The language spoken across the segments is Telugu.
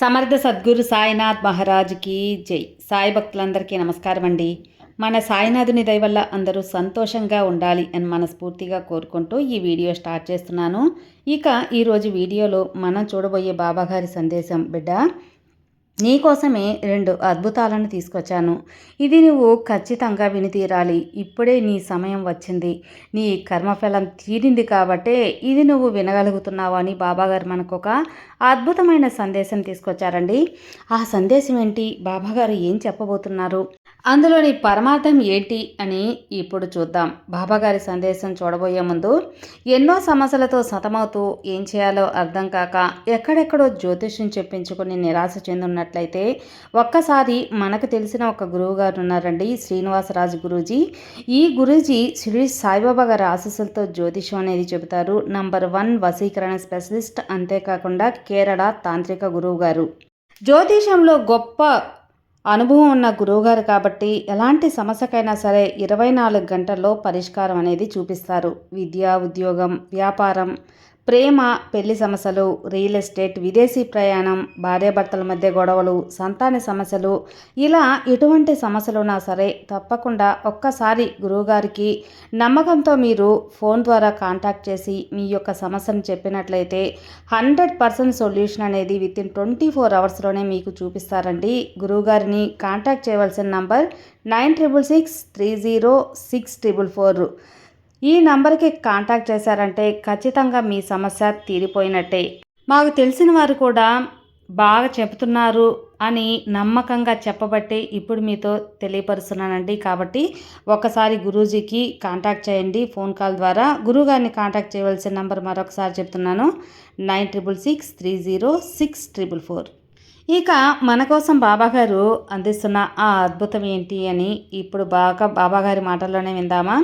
సమర్థ సద్గురు సాయినాథ్ మహారాజ్కి జై. సాయి భక్తులందరికీ నమస్కారం అండి. మన సాయినాథుని దయ వల్ల అందరూ సంతోషంగా ఉండాలి అని మనస్ఫూర్తిగా కోరుకుంటూ ఈ వీడియో స్టార్ట్ చేస్తున్నాను. ఇక ఈరోజు వీడియోలో మనం చూడబోయే బాబాగారి సందేశం బిడ్డ నీకోసమే రెండు అద్భుతాలను తీసుకొచ్చాను. ఇది నువ్వు ఖచ్చితంగా విని తీరాలి. ఇప్పుడే నీ సమయం వచ్చింది. నీ కర్మఫలం తీరింది కాబట్టే ఇది నువ్వు వినగలుగుతున్నావు అని బాబాగారు మనకు ఒక అద్భుతమైన సందేశం తీసుకొచ్చారండి. ఆ సందేశం ఏంటి? బాబాగారు ఏం చెప్పబోతున్నారు? అందులోని పరమార్థం ఏంటి అని ఇప్పుడు చూద్దాం. బాబాగారి సందేశం చూడబోయే ముందు ఎన్నో సమస్యలతో సతమవుతూ ఏం చేయాలో అర్థం కాక ఎక్కడెక్కడో జ్యోతిష్యం చెప్పించుకొని నిరాశ చెందున్నట్లయితే ఒక్కసారి మనకు తెలిసిన ఒక గురువు గారు ఉన్నారండి శ్రీనివాసరాజు గురూజీ. ఈ గురూజీ శ్రీ సాయిబాబా గారి ఆశీస్సులతో జ్యోతిషం అనేది చెబుతారు. నంబర్ వన్ వసీకరణ స్పెషలిస్ట్ అంతేకాకుండా కేరళ తాంత్రిక గురువు గారు జ్యోతిషంలో గొప్ప అనుభవం ఉన్న గురువుగారు కాబట్టి ఎలాంటి సమస్యకైనా సరే ఇరవై నాలుగు గంటల్లో పరిష్కారం అనేది చూపిస్తారు. విద్య ఉద్యోగం వ్యాపారం ప్రేమ పెళ్ళి సమస్యలు రియల్ ఎస్టేట్ విదేశీ ప్రయాణం భార్యాభర్తల మధ్య గొడవలు సంతాన సమస్యలు ఇలా ఎటువంటి సమస్యలున్నా సరే తప్పకుండా ఒక్కసారి గురువుగారికి నమ్మకంతో మీరు ఫోన్ ద్వారా కాంటాక్ట్ చేసి మీ యొక్క సమస్యను చెప్పినట్లయితే హండ్రెడ్ పర్సెంట్ సొల్యూషన్ అనేది విత్ ఇన్ ట్వంటీ ఫోర్ అవర్స్లోనే మీకు చూపిస్తారండి. గురువుగారిని కాంటాక్ట్ చేయవలసిన number nine triple six three zero six triple four. ఈ నంబర్కి కాంటాక్ట్ చేశారంటే ఖచ్చితంగా మీ సమస్య తీరిపోయినట్టే. మాకు తెలిసిన వారు కూడా బాగా చెబుతున్నారు అని నమ్మకంగా చెప్పబట్టి ఇప్పుడు మీతో తెలియపరుస్తున్నానండి. కాబట్టి ఒకసారి గురూజీకి కాంటాక్ట్ చేయండి. ఫోన్ కాల్ ద్వారా గురువుగారిని కాంటాక్ట్ చేయవలసిన నంబర్ మరొకసారి చెప్తున్నాను. Nine triple six three zero six triple four. ఇక మన కోసం బాబాగారు అందిస్తున్న ఆ అద్భుతం ఏంటి అని ఇప్పుడు బాగా బాబాగారి మాటల్లోనే విందామా?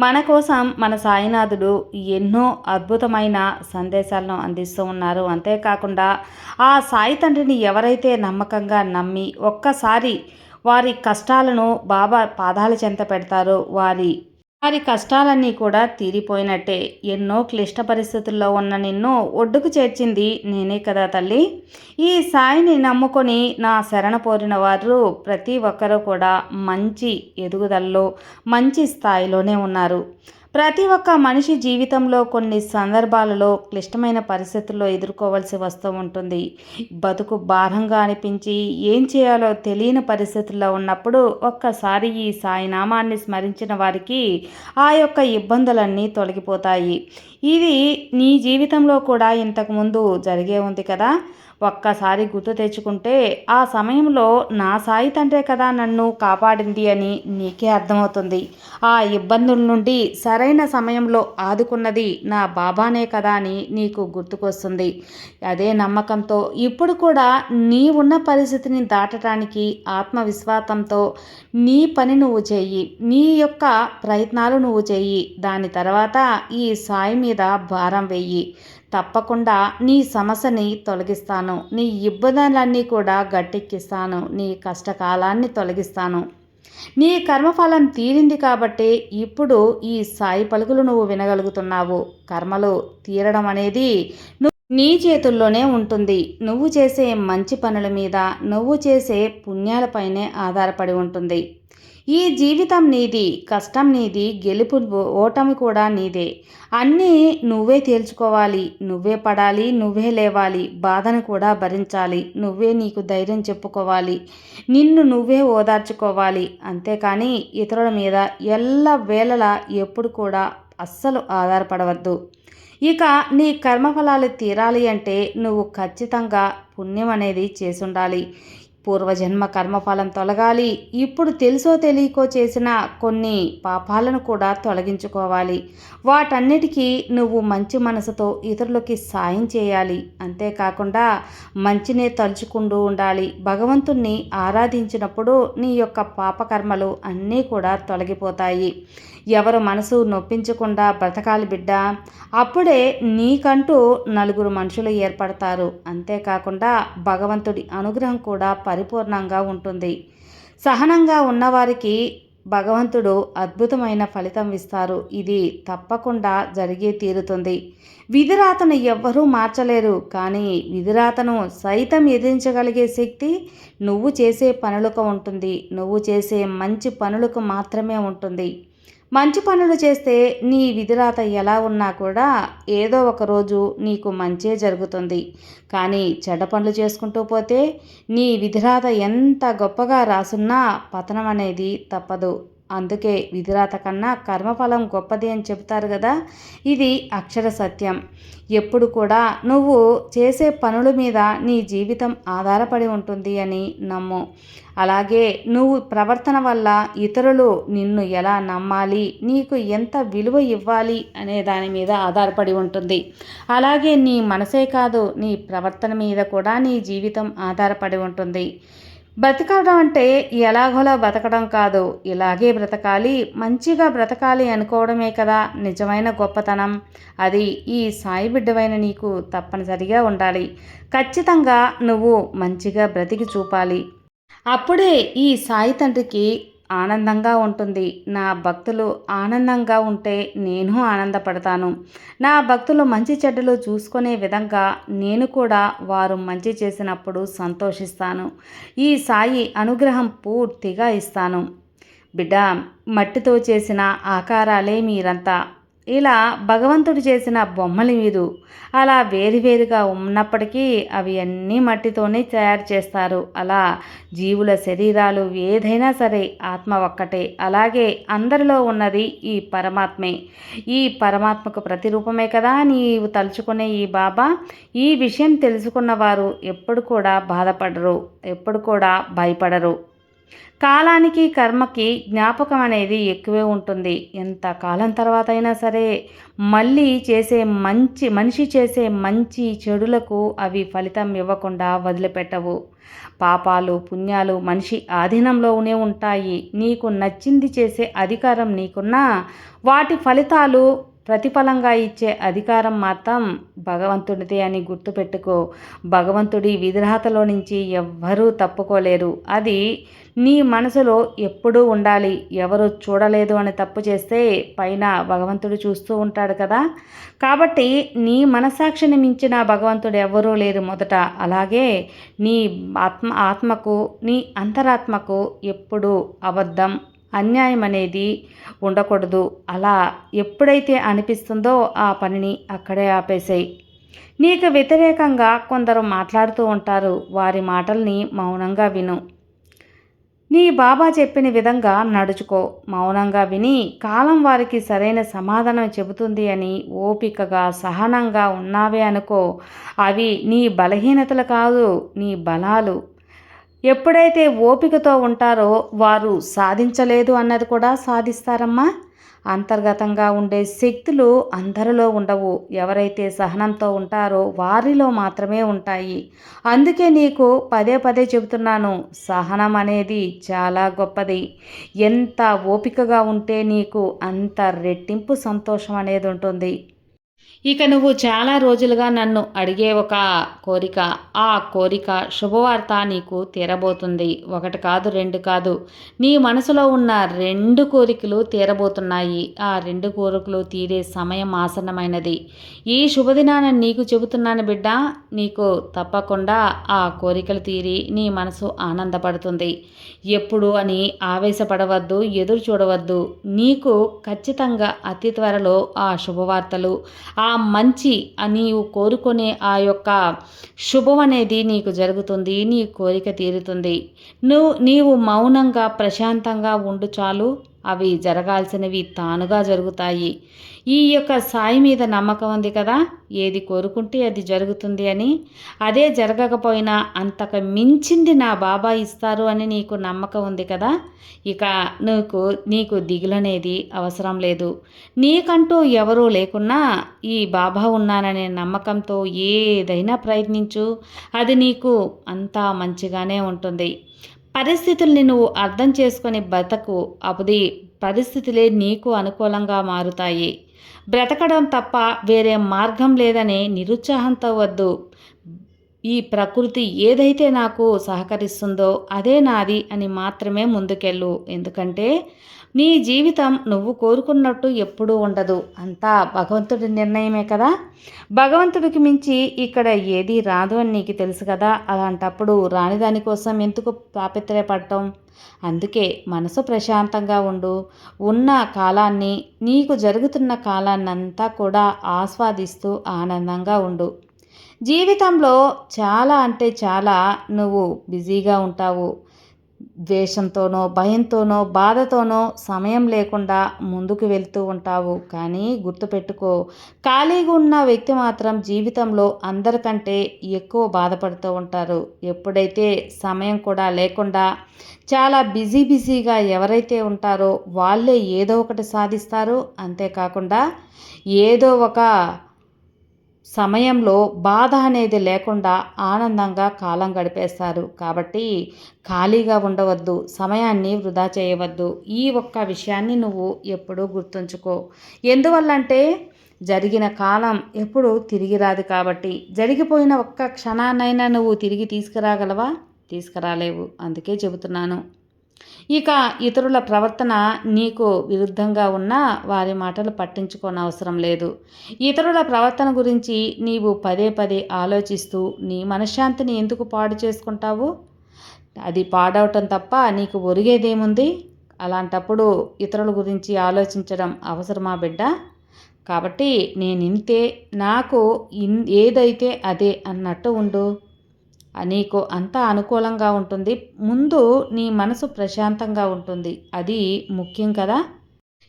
మన కోసం మన సాయినాథుడు ఎన్నో అద్భుతమైన సందేశాలను అందిస్తూ ఉన్నారు. అంతేకాకుండా ఆ సాయి తండ్రిని ఎవరైతే నమ్మకంగా నమ్మి ఒక్కసారి వారి కష్టాలను బాబా పాదాల చెంత పెడతారో వారి వారి కష్టాలన్నీ కూడా తీరిపోయినట్టే. ఎన్నో క్లిష్ట పరిస్థితుల్లో ఉన్న నిన్ను ఒడ్డుకు చేర్చింది నేనే కదా తల్లి. ఈ సాయిని నమ్ముకొని నా శరణ పోరిన వారు ప్రతి ఒక్కరూ కూడా మంచి ఎదుగుదలలో మంచి స్థాయిలోనే ఉన్నారు. ప్రతి ఒక్క మనిషి జీవితంలో కొన్ని సందర్భాలలో క్లిష్టమైన పరిస్థితుల్లో ఎదుర్కోవాల్సి వస్తూ ఉంటుంది. బతుకు భారంగా అనిపించి ఏం చేయాలో తెలియని పరిస్థితుల్లో ఉన్నప్పుడు ఒక్కసారి ఈ సాయినామాన్ని స్మరించిన వారికి ఆ యొక్క ఇబ్బందులన్నీ తొలగిపోతాయి. ఇది నీ జీవితంలో కూడా ఇంతకుముందు జరిగే ఉంది కదా. ఒక్కసారి గుర్తు తెచ్చుకుంటే ఆ సమయంలో నా సాయి తండ్రే కదా నన్ను కాపాడింది అని నీకే అర్థమవుతుంది. ఆ ఇబ్బందుల నుండి సరైన సమయంలో ఆదుకున్నది నా బాబానే కదా అని నీకు గుర్తుకొస్తుంది. అదే నమ్మకంతో ఇప్పుడు కూడా నీ ఉన్న పరిస్థితిని దాటడానికి ఆత్మవిశ్వాసంతో నీ పని నువ్వు చెయ్యి నీ యొక్క ప్రయత్నాలు నువ్వు చెయ్యి దాని తర్వాత ఈ సాయి మీద భారం వెయ్యి తప్పకుండా నీ సమస్యని తొలగిస్తాను. నీ ఇబ్బందులన్నీ కూడా గట్టెక్కిస్తాను. నీ కష్టకాలాన్ని తొలగిస్తాను. నీ కర్మఫలం తీరింది కాబట్టి ఇప్పుడు ఈ సాయి పలుకులు నువ్వు వినగలుగుతున్నావు. కర్మలు తీరడం అనేది నీ చేతుల్లోనే ఉంటుంది. నువ్వు చేసే మంచి పనుల మీద నువ్వు చేసే పుణ్యాలపైనే ఆధారపడి ఉంటుంది. ఈ జీవితం నీది కష్టం నీది గెలుపు ఓటమి కూడా నీదే. అన్నీ నువ్వే తేల్చుకోవాలి నువ్వే పడాలి నువ్వే లేవాలి బాధను కూడా భరించాలి నువ్వే నీకు ధైర్యం చెప్పుకోవాలి నిన్ను నువ్వే ఓదార్చుకోవాలి. అంతేకాని ఇతరుల మీద ఎల్ల వేళలా ఎప్పుడు కూడా అస్సలు ఆధారపడవద్దు. ఇక నీ కర్మఫలాలు తీరాలి అంటే నువ్వు ఖచ్చితంగా పుణ్యం అనేది చేసుండాలి. పూర్వజన్మ కర్మఫలం తొలగాలి. ఇప్పుడు తెలుసో తెలియకో చేసిన కొన్ని పాపాలను కూడా తొలగించుకోవాలి. వాటన్నిటికీ నువ్వు మంచి మనసుతో ఇతరులకి సాయం చేయాలి. అంతేకాకుండా మంచినే తలుచుకుంటూ ఉండాలి. భగవంతుణ్ణి ఆరాధించినప్పుడు నీ యొక్క పాపకర్మలు అన్నీ కూడా తొలగిపోతాయి. ఎవరు మనసు నొప్పించకుండా బ్రతకాలి బిడ్డ. అప్పుడే నీకంటూ నలుగురు మనుషులు ఏర్పడతారు. అంతేకాకుండా భగవంతుడి అనుగ్రహం కూడా పరిపూర్ణంగా ఉంటుంది. సహనంగా ఉన్నవారికి భగవంతుడు అద్భుతమైన ఫలితం ఇస్తారు. ఇది తప్పకుండా జరిగే తీరుతుంది. విధిరాతను ఎవ్వరూ మార్చలేరు. కానీ విధిరాతను సైతం ఎదిరించగలిగే శక్తి నువ్వు చేసే పనులకు ఉంటుంది. నువ్వు చేసే మంచి పనులకు మాత్రమే ఉంటుంది. మంచి పనులు చేస్తే నీ విధిరాత ఎలా ఉన్నా కూడా ఏదో ఒక రోజు నీకు మంచే జరుగుతుంది. కానీ చెడ్డ పనులు చేసుకుంటూ పోతే నీ విధిరాత ఎంత గొప్పగా రాసున్నా పతనం అనేది తప్పదు. అందుకే విధిరాత కన్నా కర్మఫలం గొప్పది అని చెప్తారు కదా. ఇది అక్షర సత్యం. ఎప్పుడు కూడా నువ్వు చేసే పనుల మీద నీ జీవితం ఆధారపడి ఉంటుంది అని నమ్ము. అలాగే నువ్వు ప్రవర్తన వల్ల ఇతరులు నిన్ను ఎలా నమ్మాలి నీకు ఎంత విలువ ఇవ్వాలి అనే దాని మీద ఆధారపడి ఉంటుంది. అలాగే నీ మనసే కాదు నీ ప్రవర్తన మీద కూడా నీ జీవితం ఆధారపడి ఉంటుంది. బ్రతకడం అంటే ఎలాగోలా బ్రతకడం కాదు. ఇలాగే బ్రతకాలి మంచిగా బ్రతకాలి అనుకోవడమే కదా నిజమైన గొప్పతనం. అది ఈ సాయి బిడ్డవైన నీకు తప్పనిసరిగా ఉండాలి. ఖచ్చితంగా నువ్వు మంచిగా బ్రతికి చూపాలి. అప్పుడే ఈ సాయి తండ్రికి ఆనందంగా ఉంటుంది. నా భక్తులు ఆనందంగా ఉంటే నేను ఆనందపడతాను. నా భక్తులు మంచి చెడ్డలు చూసుకునే విధంగా నేను కూడా వారు మంచి చేసినప్పుడు సంతోషిస్తాను. ఈ సాయి అనుగ్రహం పూర్తిగా ఇస్తాను. బిడ్డ మట్టితో చేసిన ఆకారాలే మీరంతా. ఇలా భగవంతుడు చేసిన బొమ్మలు మీరు అలా వేరువేరుగా ఉన్నప్పటికీ అవి అన్నీ మట్టితోనే తయారు చేస్తారు. అలా జీవుల శరీరాలు ఏదైనా సరే ఆత్మ ఒక్కటే. అలాగే అందరిలో ఉన్నది ఈ పరమాత్మే. ఈ పరమాత్మకు ప్రతిరూపమే కదా నీవు తలుచుకునే ఈ బాబా. ఈ విషయం తెలుసుకున్న వారు ఎప్పుడు కూడా బాధపడరు ఎప్పుడు కూడా భయపడరు. కాలానికి కర్మకి జ్ఞాపకం అనేది ఎక్కువే ఉంటుంది. ఎంత కాలం తర్వాత అయినా సరే మళ్ళీ చేసే మంచి మనిషి చేసే మంచి చెడులకు అవి ఫలితం ఇవ్వకుండా వదిలిపెట్టవు. పాపాలు పుణ్యాలు మనిషి ఆధీనంలోనే ఉంటాయి. నీకు నచ్చింది చేసే అధికారం నీకున్నా వాటి ఫలితాలు ప్రతిఫలంగా ఇచ్చే అధికారం మాత్రం భగవంతుడిదే అని గుర్తుపెట్టుకో. భగవంతుడి విగ్రహతలో నుంచి ఎవ్వరూ తప్పుకోలేరు. అది నీ మనసులో ఎప్పుడూ ఉండాలి. ఎవరు చూడలేదు అని తప్పు చేస్తే పైన భగవంతుడు చూస్తూ ఉంటాడు కదా. కాబట్టి నీ మనసాక్షిని మించిన భగవంతుడు ఎవరూ లేరు మొదట. అలాగే నీ ఆత్మ ఆత్మకు నీ అంతరాత్మకు ఎప్పుడు అబద్ధం అన్యాయం అనేది ఉండకూడదు. అలా ఎప్పుడైతే అనిపిస్తుందో ఆ పనిని అక్కడే ఆపేసాయి. నీకు వ్యతిరేకంగా కొందరు మాట్లాడుతూ ఉంటారు. వారి మాటల్ని మౌనంగా విను. నీ బాబా చెప్పిన విధంగా నడుచుకో. మౌనంగా విని కాలం వారికి సరైన సమాధానం చెబుతుంది అని ఓపికగా సహనంగా ఉన్నావే అనుకో. అవి నీ బలహీనతలు కాదు నీ బలాలు. ఎప్పుడైతే ఓపికతో ఉంటారో వారు సాధించలేదు అన్నది కూడా సాధిస్తారమ్మా. అంతర్గతంగా ఉండే శక్తులు అందరిలో ఉండవు. ఎవరైతే సహనంతో ఉంటారో వారిలో మాత్రమే ఉంటాయి. అందుకే నీకు పదే పదే చెబుతున్నాను సహనం అనేది చాలా గొప్పది. ఎంత ఓపికగా ఉంటే నీకు అంత రెట్టింపు సంతోషం అనేది ఉంటుంది. ఇక నువ్వు చాలా రోజులుగా నన్ను అడిగే ఒక కోరిక ఆ కోరిక శుభవార్త నీకు తీరబోతుంది. ఒకటి కాదు రెండు కాదు. నీ మనసులో ఉన్న రెండు కోరికలు తీరబోతున్నాయి. ఆ రెండు కోరికలు తీరే సమయం ఆసన్నమైనది. ఈ శుభదినాన్ని నీకు చెబుతున్నాను బిడ్డ నీకు తప్పకుండా ఆ కోరికలు తీరి నీ మనసు ఆనందపడుతుంది. ఎప్పుడు అని ఆవేశపడవద్దు ఎదురు చూడవద్దు. నీకు ఖచ్చితంగా అతి త్వరలో ఆ శుభవార్తలు ఆ మంచి నీవు కోరుకునే ఆ యొక్క శుభం అనేది నీకు జరుగుతుంది నీ కోరిక తీరుతుంది. నువ్వు నీవు మౌనంగా ప్రశాంతంగా ఉండు చాలు. అవి జరగాల్సినవి తానుగా జరుగుతాయి. ఈ యొక్క సాయి మీద నమ్మకం ఉంది కదా? ఏది కోరుకుంటే అది జరుగుతుంది అని. అదే జరగకపోయినా అంతకు మించింది నా బాబా ఇస్తారు అని నీకు నమ్మకం ఉంది కదా? ఇక నీకు నీకు దిగులనేది అవసరం లేదు. నీకంటూ ఎవరూ లేకున్నా ఈ బాబా ఉన్నాననే నమ్మకంతో ఏదైనా ప్రయత్నించు. అది నీకు అంతా మంచిగానే ఉంటుంది. పరిస్థితుల్ని నువ్వు అర్థం చేసుకొని బ్రతకు. అపుది పరిస్థితులే నీకు అనుకూలంగా మారుతాయి. బ్రతకడం తప్ప వేరే మార్గం లేదనే నిరుత్సాహంతో వద్దు. ఈ ప్రకృతి ఏదైతే నాకు సహకరిస్తుందో అదే నాది అని మాత్రమే ముందుకెళ్ళు. ఎందుకంటే నీ జీవితం నువ్వు కోరుకున్నట్టు ఎప్పుడూ ఉండదు. అంతా భగవంతుడి నిర్ణయమే కదా? భగవంతుడికి మించి ఇక్కడ ఏది రాదు అని నీకు తెలుసు కదా? అలాంటప్పుడు రాని దానికోసం ఎందుకు పాపిత్రయపడటం అందుకే మనసు ప్రశాంతంగా ఉండు. ఉన్న కాలాన్ని నీకు జరుగుతున్న కాలాన్నంతా కూడా ఆస్వాదిస్తూ ఆనందంగా ఉండు. జీవితంలో చాలా అంటే చాలా నువ్వు బిజీగా ఉంటావు. ద్వేషంతోనో భయంతోనో బాధతోనో సమయం లేకుండా ముందుకు వెళ్తూ ఉంటావు. కానీ గుర్తుపెట్టుకో ఖాళీగా ఉన్న వ్యక్తి మాత్రం జీవితంలో అందరికంటే ఎక్కువ బాధపడుతూ ఉంటారు. ఎప్పుడైతే సమయం కూడా లేకుండా చాలా బిజీ బిజీగా ఎవరైతే ఉంటారో వాళ్ళే ఏదో ఒకటి సాధిస్తారు. అంతేకాకుండా ఏదో ఒక సమయంలో బాధ అనేది లేకుండా ఆనందంగా కాలం గడిపేస్తారు. కాబట్టి ఖాళీగా ఉండవద్దు సమయాన్ని వృధా చేయవద్దు. ఈ ఒక్క విషయాన్ని నువ్వు ఎప్పుడూ గుర్తుంచుకో. ఎందువల్లంటే జరిగిన కాలం ఎప్పుడు తిరిగి రాదు కాబట్టి. జరిగిపోయిన ఒక్క క్షణాన్నైనా నువ్వు తిరిగి తీసుకురాగలవా? తీసుకురాలేవు. అందుకే చెబుతున్నాను. ఇక ఇతరుల ప్రవర్తన నీకు విరుద్ధంగా ఉన్నా వారి మాటలు పట్టించుకోనవసరం లేదు. ఇతరుల ప్రవర్తన గురించి నీవు పదే పదే ఆలోచిస్తూ నీ మనశ్శాంతిని ఎందుకు పాడు చేసుకుంటావు? అది పాడవటం తప్ప నీకు ఒరిగేదేముంది? అలాంటప్పుడు ఇతరుల గురించి ఆలోచించడం అవసరమా బిడ్డ? కాబట్టి నేను ఇంతే నాకు ఇన్ ఏదైతే అదే అన్నట్టు ఉండు. నీకు అంతా అనుకూలంగా ఉంటుంది. ముందు నీ మనసు ప్రశాంతంగా ఉంటుంది. అది ముఖ్యం కదా.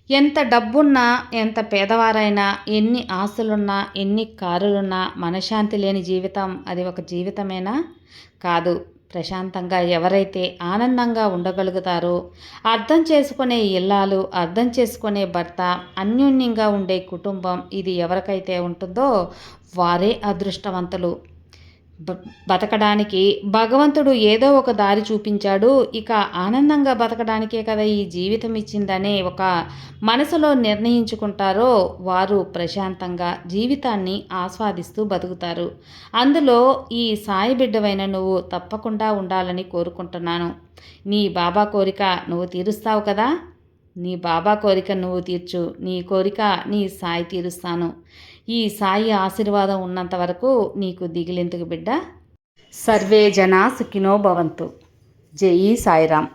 ఎంత డబ్బున్నా ఎంత పేదవారైనా ఎన్ని ఆస్తులున్నా ఎన్ని కారులున్నా మనశ్శాంతి లేని జీవితం అది ఒక జీవితమేనా? కాదు. ప్రశాంతంగా ఎవరైతే ఆనందంగా ఉండగలుగుతారో అర్థం చేసుకునే ఇల్లాలు అర్థం చేసుకునే భర్త అన్యోన్యంగా ఉండే కుటుంబం ఇది ఎవరికైతే ఉంటుందో వారే అదృష్టవంతులు. బతకడానికి భగవంతుడు ఏదో ఒక దారి చూపించాడు. ఇక ఆనందంగా బతకడానికే కదా ఈ జీవితం ఇచ్చిందనే ఒక మనసులో నిర్ణయించుకుంటారో వారు ప్రశాంతంగా జీవితాన్ని ఆస్వాదిస్తూ బతుకుతారు. అందులో ఈ సాయి బిడ్డవైన నువ్వు తప్పకుండా ఉండాలని కోరుకుంటున్నాను. నీ బాబా కోరిక నువ్వు తీరుస్తావు కదా? నీ బాబా కోరిక నువ్వు తీర్చు. నీ కోరిక నీ సాయి తీరుస్తాను. ఈ సాయి ఆశీర్వాదం ఉన్నంత వరకు నీకు దిగిలెందుకు బిడ్డ. సర్వే జనా సుఖినో భవంతు. జై సాయిరామ్.